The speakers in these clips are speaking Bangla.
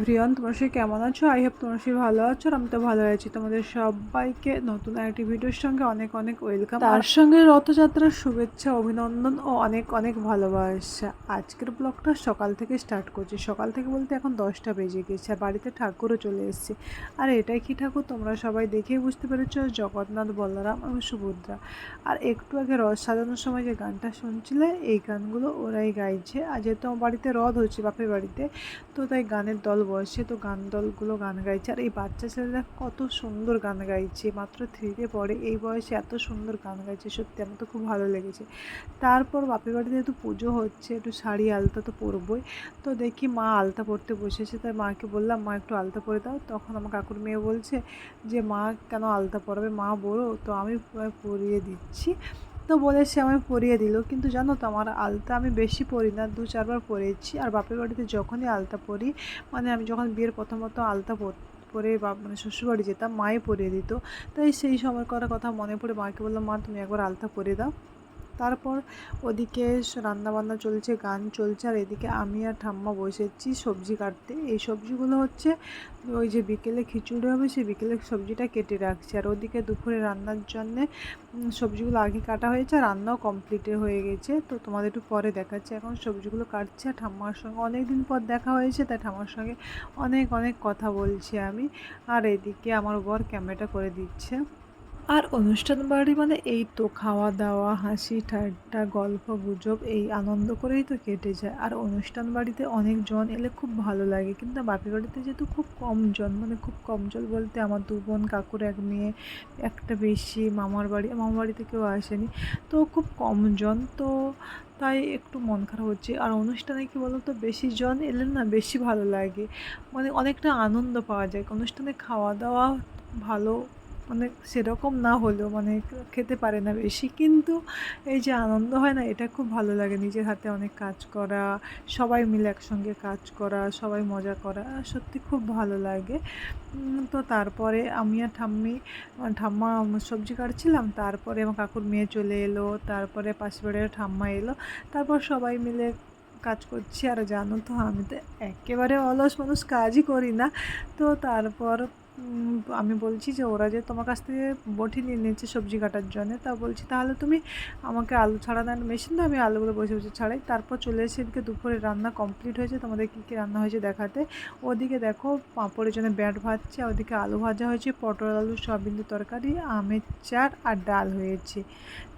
এভরিওয়ান তোমার সে কেমন আছো? আই হোপ তোমার সে ভালো আছো আর আমি তো ভালো আছি। তোমাদের সবাইকে নতুন একটি ভিডিওর সঙ্গে অনেক অনেক ওয়েলকাম তার সঙ্গে রথযাত্রার শুভেচ্ছা অভিনন্দন ও অনেক অনেক ভালোবাসা। আজকের ব্লগটা সকাল থেকে স্টার্ট করছি। সকাল থেকে বলতে এখন দশটা বেজে গেছে আর বাড়িতে ঠাকুরও চলে এসেছে। আর এটাই কি ঠাকুর? তোমরা সবাই দেখেই বুঝতে পেরেছ জগন্নাথ বলরাম এবং সুভদ্রা। আর একটু আগে রথ সাজানোর সময় যে গানটা শুনছিলে এই গানগুলো ওরাই গাইছে। আর যেহেতু আমার বাড়িতে রথ হচ্ছে বাপের বাড়িতে তো তাই গানের দল বসে তো গান দলগুলো গান গাইছে। আর এই বাচ্চা ছেলেরা কত সুন্দর গান গাইছে। মাত্র থ্রিতে পড়ে। এই বয়সে এত সুন্দর গান গাইছে। সত্যি আমার তো খুব ভালো লেগেছে। তারপর বাপের বাড়িতে যেহেতু পুজো হচ্ছে, একটু শাড়ি আলতা তো পরবই। তো দেখি মা আলতা পরতে বসেছে তাই মাকে বললাম, মা, একটু আলতা পরে দাও। তখন আমার কাকুর মেয়ে বলছে যে, মা, কেন আলতা পরাবে? মা, বড়ো, তো আমি পরিয়ে দিচ্ছি। তো বলে সে আমায় পরিয়ে দিল। কিন্তু জানো তো আমার আলতা আমি বেশি পরি না, দু চারবার পরেছি। আর বাপের বাড়িতে যখনই আলতা পরি মানে আমি যখন বিয়ের প্রথমত আলতা পর, পরে বা মানে শ্বশুরবাড়ি যেতাম, মায়ে পরিয়ে দিত। তাই সেই সময় করার কথা মনে পড়ে মাকে বললাম, মা, তুমি একবার আলতা পরে দাও। তারপর ওদিকে রান্না বান্না চলছে, গান চলছে, আর এদিকে আমি আর ঠাম্মা বসেছি সবজি কাটতে। এই সবজিগুলো হচ্ছে ওই যে বিকেলে খিচুড়ি হবে, সেই বিকেলে সবজিটা কেটে রাখছি। আর ওদিকে দুপুরে রান্নার জন্যে সবজিগুলো আগে কাটা হয়েছে, আর রান্নাও কমপ্লিটে হয়ে গেছে। তো তোমাদের একটু পরে দেখাচ্ছি এখন সবজিগুলো কাটছে। আর ঠাম্মার সঙ্গে অনেক দিন পর দেখা হয়েছে, তাই ঠাম্মার সঙ্গে অনেক অনেক কথা বলছি আমি। আর এদিকে আমার বর ক্যামেরাটা করে দিচ্ছে। আর অনুষ্ঠান বাড়ি মানে এই তো খাওয়া দাওয়া হাসি ঠাট্টা গল্প গুজব এই আনন্দ করেই তো কেটে যায়। আর অনুষ্ঠান বাড়িতে অনেক জন এলে খুব ভালো লাগে। কিন্তু বাপের বাড়িতে যেহেতু খুব কম জন মানে খুব কম জন বলতে আমার দু বোন, কাকুর এক মেয়ে, একটা বেশি, মামার বাড়ি, মামার বাড়িতে কেউ আসেনি। তো খুব কম জন, তো তাই একটু মন খারাপ হচ্ছে। আর অনুষ্ঠানে কি বলতো, বেশি জন এলে না বেশি ভালো লাগে। মানে অনেকটা আনন্দ পাওয়া যায়। অনুষ্ঠানে খাওয়া দাওয়া ভালো মানে সেরকম না হলেও মানে খেতে পারে না বেশি। কিন্তু এই যে আনন্দ হয় না, এটা খুব ভালো লাগে। নিজের হাতে অনেক কাজ করা, সবাই মিলে একসঙ্গে কাজ করা, সবাই মজা করা, সত্যি খুব ভালো লাগে। তো তারপরে আমি আর ঠাম্মি, ঠাম্মা সবজি কাটছিলাম, তারপরে আমার কাকুর মেয়ে চলে এলো, তারপরে পাশে বাড়ির ঠাম্মা এলো, তারপর সবাই মিলে কাজ করছি আর জানো তো, আমি তো একেবারে অলস মানুষ কাজই করি না। তো তারপর আমি বলছি যে ওরা যে তোমার কাছ থেকে বটি নিয়ে নিচ্ছে সবজি কাটার জন্য, তা বলছি তাহলে তুমি আমাকে আলু ছাড়া ছাড়ানোর মেশিন তো আমি আলুগুলো বসে বসে ছাড়াই। তারপর চলে এসে এদিকে দুপুরে রান্না কমপ্লিট হয়েছে, তোমাদের কী কী রান্না হয়েছে দেখাতে। ওদিকে দেখো পাঁপড়ের জন্য ব্যাট ভাজছে ওদিকে আলু ভাজা হয়েছে, পটল, আলু, সয়াবিন, তরকারি, আমের চাট আর ডাল হয়েছে।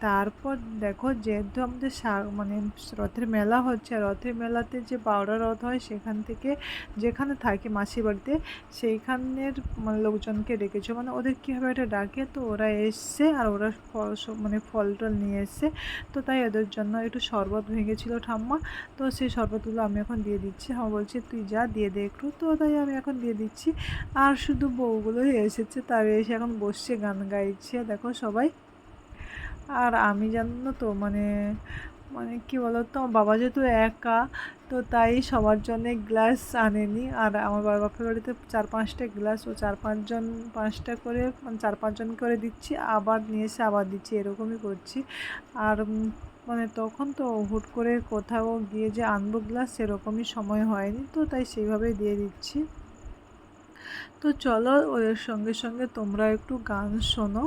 তারপর দেখো যেহেতু আমাদের মানে রথের মেলা হচ্ছে, রথের মেলাতে যে বারোটা রথ হয় সেখান থেকে যেখানে থাকে মাসি বাড়িতে, সেইখানের মানে লোকজনকে ডেকেছে। মানে ওদের কীভাবে একটা ডাকে? তো ওরা এসছে আর ওরা ফল মানে ফল টল নিয়ে এসছে। তো তাই ওদের জন্য একটু শরবত ভেঙেছিল ঠাম্মা। তো সেই শরবতগুলো আমি এখন দিয়ে দিচ্ছি। হ্যাঁ বলছি, তুই যা, দিয়ে দে একটু। তো তাই আমি এখন দিয়ে দিচ্ছি। আর শুধু বউগুলোই এসেছে। তার এসে এখন বসছে, গান গাইছে। দেখো সবাই। আর আমি জানো তো মানে মানে কী বলতো আমার বাবা যেহেতু একা, তো তাই সবার জন্যে গ্লাস আনেনি। আর আমার বাবা বাপের বাড়িতে চার পাঁচটা গ্লাস, ও চার পাঁচজন, পাঁচটা করে মানে চার পাঁচজন করে দিচ্ছি, আবার নিয়ে এসে আবার দিচ্ছি, এরকমই করছি। আর মানে তখন তো হুট করে কোথাও গিয়ে যে আনব গ্লাস, সেরকমই সময় হয়নি, তো তাই সেইভাবেই দিয়ে দিচ্ছি। তো চলো ওদের সঙ্গে সঙ্গে তোমরা একটু গান শোনো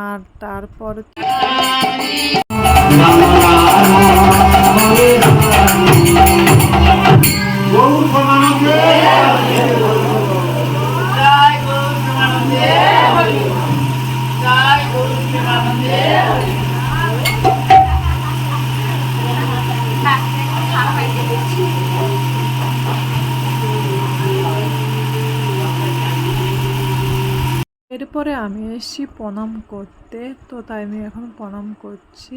আর তারপর এরপরে আমি এসেছি প্রণাম করতে। তো তাই আমি এখন প্রণাম করছি।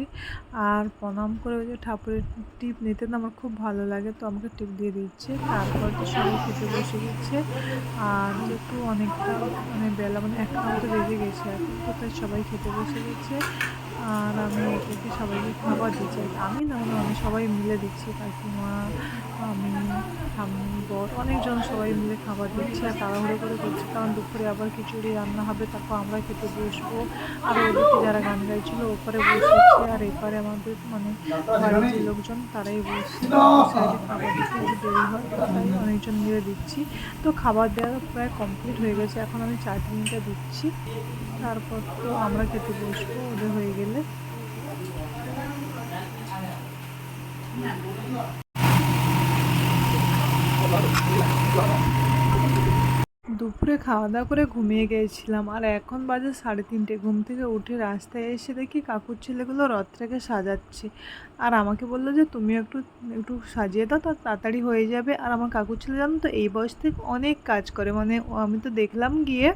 আর প্রণাম করে ওই যে ঠাকুরের টিপ নিতে না আমার খুব ভালো লাগে, তো আমাকে টিপ দিয়ে দিচ্ছে। তারপর তো সবাই খেতে বসে গেছে। আর যেহেতু অনেকটা মানে বেলা মানে একটা মতো বেজে গেছে এখন, তো তাই সবাই খেতে বসে গেছে। আর আমি একে সবাইকে খাবার দিচ্ছি। আমি না আমি সবাই মিলে দিচ্ছি। কাকিমা, আমি, ঠাম্মি, বর অনেকজন সবাই মিলে খাবার দিচ্ছি, আর তাড়াহুড়ো করে করছি। কারণ দুপুরে আবার খিচুড়ি রান্না হবে, তারপর আমরা খেতে বসবো। আর ওদিকে যারা গান গাইছিল, ওপরে বসেছে। আর এপারে আমাদের মানে বাড়ির লোকজন, তারাই বসছে। সাইডে খাবার দিতে দেরি হয়। তাই অনেকজন মিলে দিচ্ছি। তো খাবার দেওয়া প্রায় কমপ্লিট হয়ে গেছে। এখন আমি চাটনিটা দিচ্ছি। তারপর তো আমরা খেতে বসবো, ওদের হয়ে গেলে। দুপুরে খাওয়া দাওয়া করে ঘুমিয়ে গিয়েছিলাম, আর এখন বাজে সাড়ে তিনটে। ঘুম থেকে উঠে রাস্তায় এসে দেখি কাকুর ছেলেগুলো রথটাকে সাজাচ্ছে। আর আমাকে বলল যে তুমি একটু একটু সাজিয়ে দাও, তো তাড়াতাড়ি হয়ে যাবে। আর আমার কাকুর ছেলে জানো তো, এই বয়স থেকে অনেক কাজ করে। মানে আমি তো দেখলাম গিয়ে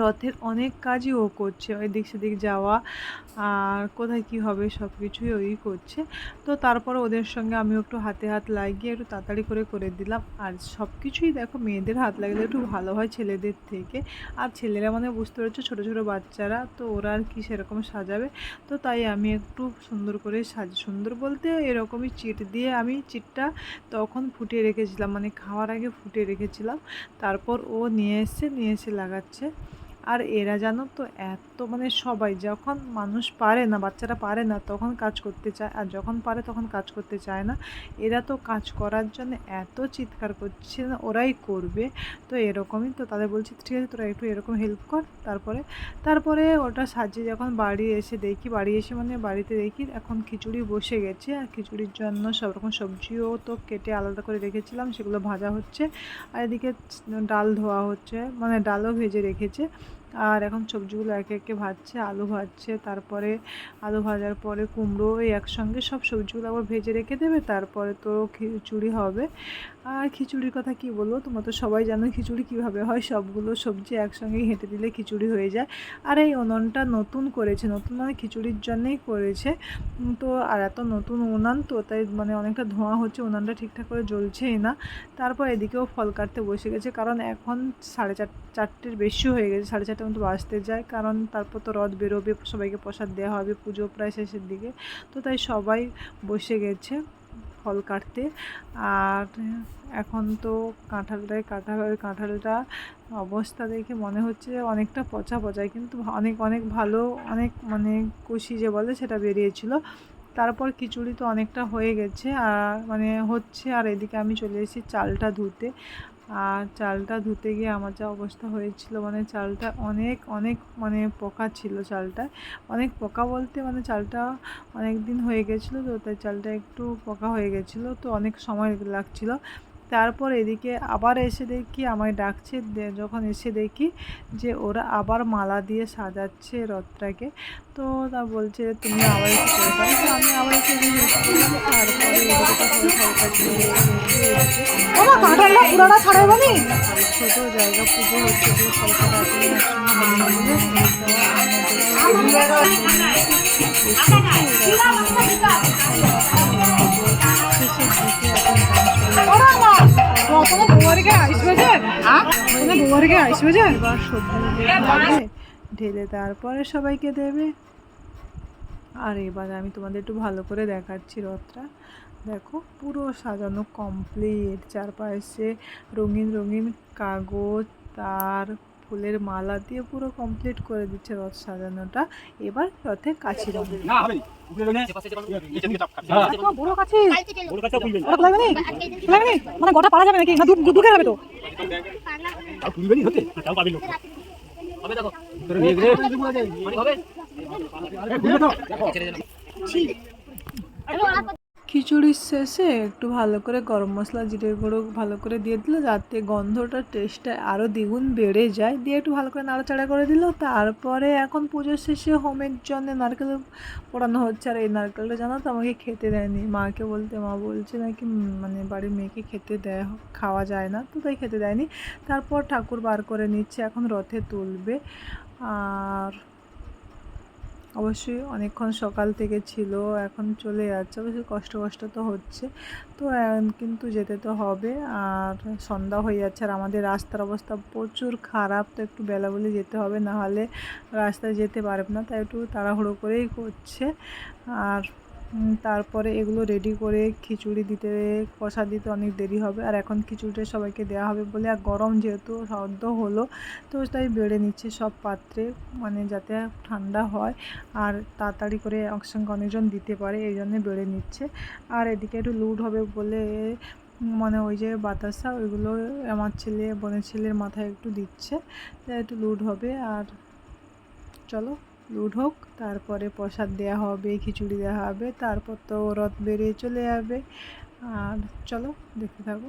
রথের অনেক কাজই ও করছে। এদিক সেদিক যাওয়া, আর কোথায় কি হবে সব কিছুই ওই করছে। তো তারপর ওদের সঙ্গে আমি একটু হাতে হাত লাগিয়ে একটু তাড়াতাড়ি করে করে দিলাম। আর সব কিছুই দেখো, মেয়েদের হাত লাগলে একটু ভালো হয় ছেলেদের থেকে। আর ছেলেরা মানে বুঝতে পারছ, ছোটো ছোটো বাচ্চারা, তো ওরা আর কি সেরকম সাজাবে। তো তাই আমি একটু সুন্দর করে সাজ, সুন্দর বলতে এরকমই চিট দিয়ে আমি চিটটা তখন ফুটিয়ে রেখেছিলাম। মানে খাওয়ার আগে ফুটিয়ে রেখেছিলাম। তারপর ও নিয়ে এসছে, নিয়ে এসে লাগাচ্ছে। আর এরা জানো তো এত মানে সবাই যখন মানুষ পারে না, বাচ্চারা পারে না, তখন কাজ করতে চায়, আর যখন পারে তখন কাজ করতে চায় না। এরা তো কাজ করার জন্য এত চিৎকার করছে না, ওরাই করবে। তো এরকমই তো, তাদের বলছি, ঠিক আছে, তোরা একটু এরকম হেল্প কর। তারপরে তারপরে ওটা সাজিয়ে যখন বাড়ি এসে দেখি, বাড়ি এসে মানে বাড়িতে দেখি, এখন খিচুড়ি বসে গেছে, আর খিচুড়ির জন্য সব রকম সবজিও তো কেটে আলাদা করে রেখেছিলাম, সেগুলো ভাজা হচ্ছে। আর এদিকে ডাল ধোয়া হচ্ছে মানে ডালও ভেজে রেখেছে। আর এখন সবজিগুলো একে একে ভাজছে, আলু ভাজছে, তারপরে আলু ভাজার পরে কুমড়ো, এই একসঙ্গে সব সবজিগুলো আবার ভেজে রেখে দেবে, তারপরে তো খিচুড়ি হবে। আর খিচুড়ির কথা কি বলব, তোমরা তো সবাই জানো খিচুড়ি কীভাবে হয়, সবগুলো সবজি একসঙ্গেই হেঁটে দিলে খিচুড়ি হয়ে যায়। আর এই উনুনটা নতুন করেছে, নতুন মানে খিচুড়ির জন্যেই করেছে। তো আর এত নতুন উনান তো, তাই মানে অনেকটা ধোঁয়া হচ্ছে, উনানটা ঠিকঠাক করে জ্বলছেই না। তারপর এদিকেও ফল কাটতে বসে গেছে, কারণ এখন সাড়ে চার, চারটের বেশি হয়ে গেছে, সাড়ে চারটের মতো বাজতে যায়, কারণ তারপর তো রথ বেরোবে, সবাইকে প্রসাদ দেওয়া হবে, পুজো প্রায় শেষের দিকে। তো তাই সবাই বসে গেছে ফল কাটতে। আর এখন তো কাটা হবে কাঁঠালটা অবস্থা দেখে মনে হচ্ছে যে অনেকটা পচা পচায় কিন্তু অনেক অনেক ভালো, অনেক মানে কুশি যে বলে সেটা বেরিয়েছিল। তারপর খিচুড়ি তো অনেকটা হয়ে গেছে, আর মানে হচ্ছে, আর এদিকে আমি চলে এসেছি চালটা ধুতে। আর চালটা ধুতে গিয়ে আমার যা অবস্থা হয়েছিল মানে চালটা অনেক অনেক মানে পোকা ছিল চালটা। অনেক পোকা বলতে মানে চালটা অনেক দিন হয়ে গেছিল তো, তাই চালটা একটু পোকা হয়ে গেছিল। তো অনেক সময় লাগছিল। তারপর এদিকে আবার এসে দেখি আমায় ডাকছে যখন এসে দেখি যে ওরা আবার মালা দিয়ে সাজাচ্ছে রথটাকে তো তা বলছে তুমি আবার একটু করে তো আমি আবার একটু তারপরে ছোট জায়গা পুজো হচ্ছে যে ঢেলে তারপরে সবাইকে দেবে। আর এবার আমি তোমাদের একটু ভালো করে দেখাচ্ছি রথটা। দেখো পুরো সাজানো কমপ্লিট চারপাশে রঙিন রঙিন কাগজ তার ফুলের মালা দিয়ে পুরো কমপ্লিট করে দিচ্ছে রথ সাজানোটা এবার রথে কাছি বড় কাছে মানে গোটা পারা যাবে নাকি না দুধ দুধ যাবে তো তাও খুলবে নি হতে তাও পাবি লোক হবে খিচুড়ির শেষে একটু ভালো করে গরম মশলা জিরে গুঁড়ো ভালো করে দিয়ে দিল, যাতে গন্ধটার টেস্টটা আরও দ্বিগুণ বেড়ে যায়। দিয়ে একটু ভালো করে নাড়াচাড়া করে দিল। তারপরে এখন পুজোর শেষে হোমের জন্য নারকেল পোড়ানো হচ্ছে। আর এই নারকেলটা জানো তো আমাকে খেতে দেয়নি। মাকে বলতে, মা বলছে নাকি মানে বাড়ির মেয়েকে খেতে দেয় খাওয়া যায় না, তো তাই খেতে দেয়নি। তারপর ঠাকুর বার করে নিচ্ছে, এখন রথে তুলবে। আর অবশ্যই অনেকক্ষণ সকাল থেকে ছিল, এখন চলে যাচ্ছে। অবশ্যই কষ্ট কষ্ট তো হচ্ছে। তো কিন্তু যেতে তো হবে। আর সন্ধ্যা হয়ে যাচ্ছে আর আমাদের রাস্তার অবস্থা প্রচুর খারাপ। তো একটু বেলা বলে যেতে হবে নাহলে রাস্তায় যেতে পারবে না। তাই একটু তাড়াহুড়ো করেই করছে। আর তারপরে এগুলো রেডি করে খিচুড়ি দিতে, কষা দিতে অনেক দেরি হবে। আর এখন খিচুড়িটা সবাইকে দেওয়া হবে বলে, আর গরম যেহেতু সদ্য হলো, তো তাই বেড়ে নিচ্ছে সব পাত্রে মানে যাতে ঠান্ডা হয়। আর তাড়াতাড়ি করে একসঙ্গে অনেকজন দিতে পারে, এই জন্যে বেড়ে নিচ্ছে। আর এদিকে একটু লুট হবে বলে মানে ওই যে বাতাসা, ওইগুলো আমার ছেলে, বোনের ছেলের মাথায় একটু দিচ্ছে একটু লুট হবে। আর চলো লুট হোক, তারপরে প্রসাদ দেওয়া হবে, খিচুড়ি দেওয়া হবে, তারপর তো রথ বেরিয়ে চলে যাবে। আর চলো দেখতে থাকো।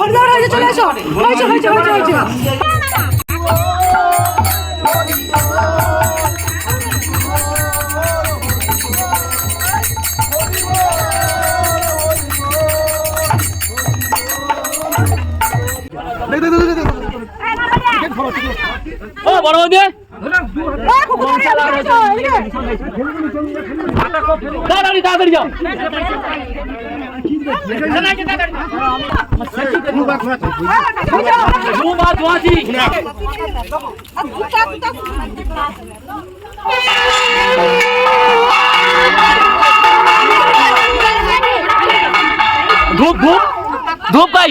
হরিদার হয়েছে চলে এসো হয়েছে হয়েছে হয়েছে হয়েছে। ও বড় বৌদি। তাড়াতাড়ি তাড়াতাড়ি যাও দু বার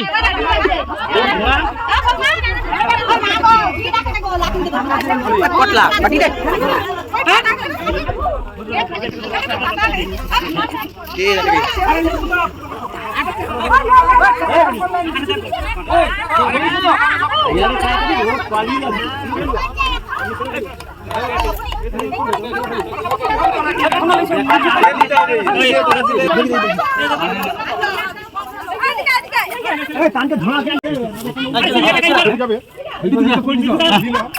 ধোয়াছি ধূপ ধূপ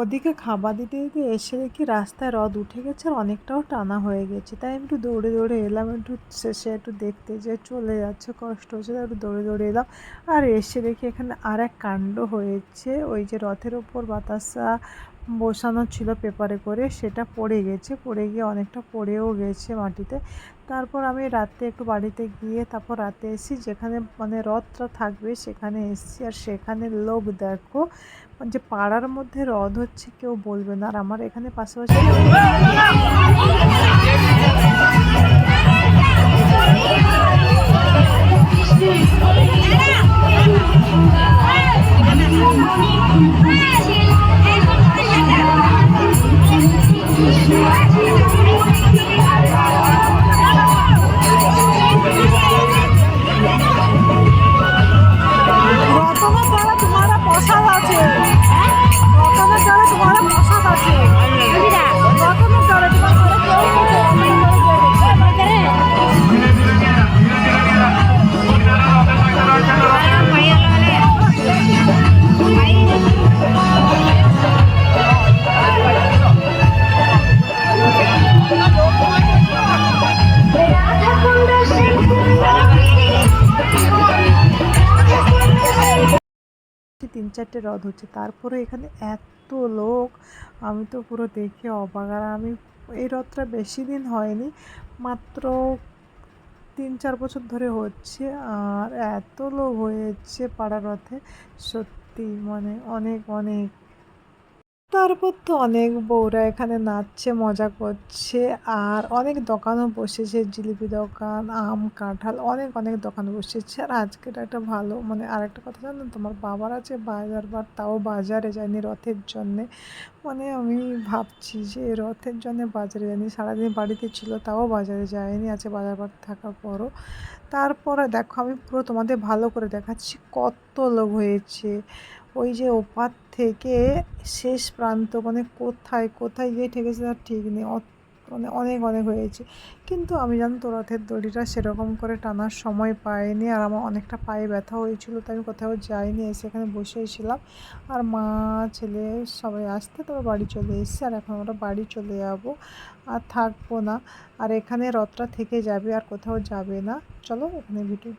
ওদিকে খাবার দিতে দিতে এসে দেখি রাস্তায় রদ উঠে গেছে আর অনেকটাও টানা হয়ে গেছে। তাই একটু দৌড়ে দৌড়ে এলাম, একটু শেষে একটু দেখতে যে চলে যাচ্ছে, কষ্ট হচ্ছে, তাই একটু দৌড়ে দৌড়ে এলাম। আর এসে দেখি এখানে আর এক কাণ্ড হয়েছে, ওই যে রথের ওপর বাতাসা বসানো ছিল পেপারে করে, সেটা পড়ে গেছে। পড়ে গিয়ে অনেকটা পড়েও গেছে মাটিতে। তারপর আমি রাতে একটু বাড়িতে গিয়ে তারপর রাতে এসি যেখানে মানে রথটা থাকবে সেখানে এসেছি। আর সেখানে লোক দেখো, যে পাড়ার মধ্যে রথ হচ্ছে কেউ বলবে না। আর আমার এখানে পাশাপাশি চারটে হ্রদ হচ্ছে। তারপরে এখানে এত লোক, আমি তো পুরো দেখে অবাক আর আমি এই হ্রদটা বেশি দিন হয়নি, মাত্র তিন চার বছর ধরে হচ্ছে। আর এত লোক হয়েছে পাড়া রথে, সত্যি মানে অনেক অনেক। তারপর তো অনেক বউরা এখানে নাচছে, মজা করছে, আর অনেক দোকানও বসেছে, জিলিপি দোকান, আম, কাঁঠাল, অনেক অনেক দোকান বসেছে। আর আজকের একটা ভালো মানে আরেকটা কথা জানো, তোমার বাবার আছে বাজার বার তাও বাজারে যায়নি রথের জন্যে। মানে আমি ভাবছি যে রথের জন্য বাজারে যায়নি, সারাদিন বাড়িতে ছিল, তাও বাজারে যায়নি, আছে বাজার বার থাকার পরও। তারপরে দেখো, আমি পুরো তোমাদের ভালো করে দেখাচ্ছি, কত লোক হয়েছে। ওই যে ওপার থেকে শেষ প্রান্ত মানে কোথায় কোথায় গিয়ে ঠেকেছে তার ঠিক নেই। মানে অনেক অনেক হয়েছে। কিন্তু আমি জানো তো রথের দড়িটা সেরকম করে টানার সময় পাইনি আর আমার অনেকটা পায়ে ব্যথা হয়েছিল তো আমি কোথাও যাইনি, এসে এখানে বসেই ছিলাম। আর মা, ছেলে সবাই আসতে তবে বাড়ি চলে এসেছে আর এখন আমরা বাড়ি চলে যাব। আর থাকব না। আর এখানে রথটা থেকে যাবে আর কোথাও যাবে না। চলো এখানে ভিডিও